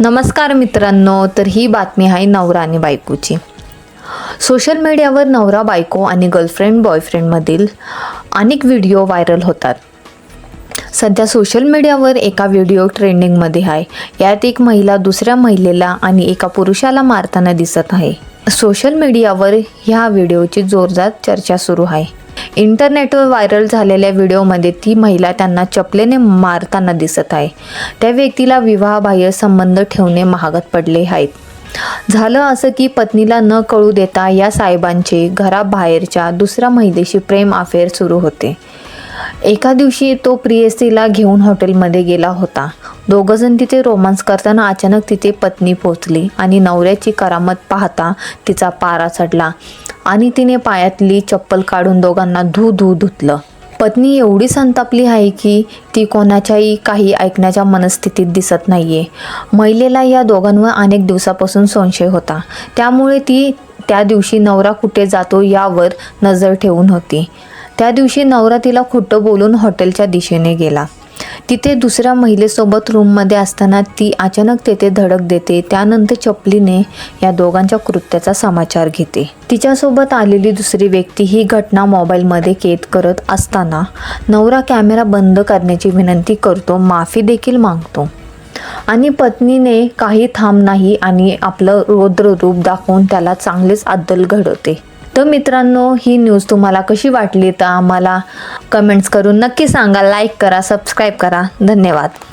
नमस्कार मित्रांनो तर ही बातमी आहे नवरा आणि बायकोची. सोशल मीडियावर नवरा बायको आणि गर्लफ्रेंड बॉयफ्रेंडमधील अनेक व्हिडिओ व्हायरल होतात. सध्या सोशल मीडियावर एका व्हिडिओ ट्रेंडिंगमध्ये आहे. यात एक महिला दुसऱ्या महिलेला आणि एका पुरुषाला मारताना दिसत आहे. सोशल मीडियावर ह्या व्हिडिओची जोरदार चर्चा सुरू आहे. इंटरनेटवर व्हायरल झालेल्या व्हिडिओमध्ये ती महिला त्यांना चपलेने मारताना दिसत आहे. त्या व्यक्तीला विवाहबाह्य संबंध ठेवणे महागात पडले आहेत. झालं असं की पत्नीला न कळू देता या साहेबांचे घराबाहेरच्या दुसऱ्या महिलेशी प्रेम अफेअर सुरू होते. एका दिवशी तो प्रियसीला घेऊन हॉटेलमध्ये गेला होता. दोघंजण तिथे रोमांस करताना अचानक तिथे पत्नी पोचली आणि नवऱ्याची करामत पाहता तिचा पारा चढला आणि तिने पायातली चप्पल काढून दोघांना धू धू धुतलं. पत्नी एवढी संतापली आहे की ती कोणाच्याही काही ऐकण्याच्या मनस्थितीत दिसत नाहीये. महिलेला या दोघांवर अनेक दिवसापासून संशय होता. त्यामुळे ती त्या दिवशी नवरा कुठे जातो यावर नजर ठेवून होती. त्या दिवशी नवरा तिला खोटं बोलून हॉटेलच्या दिशेने गेला. तिथे दुसऱ्या महिलेसोबत रूममध्ये असताना ती अचानक तेथे धडक देते. त्यानंतर चपलीने या दोघांच्या कृत्याचा समाचार घेते. तिच्यासोबत आलेली दुसरी व्यक्ती ही घटना मोबाईलमध्ये कैद करत असताना नवरा कॅमेरा बंद करण्याची विनंती करतो माफी देखील मागतो. आणि पत्नीने काही थांब नाही आणि आपलं रौद्र रूप दाखवून त्याला चांगलेच अद्दल घडवते. तर मित्रांनो ही न्यूज तुम्हाला कशी वाटली? तर आम्हाला कमेंट्स करून नक्की सांगा. लाईक करा सबस्क्राईब करा. धन्यवाद.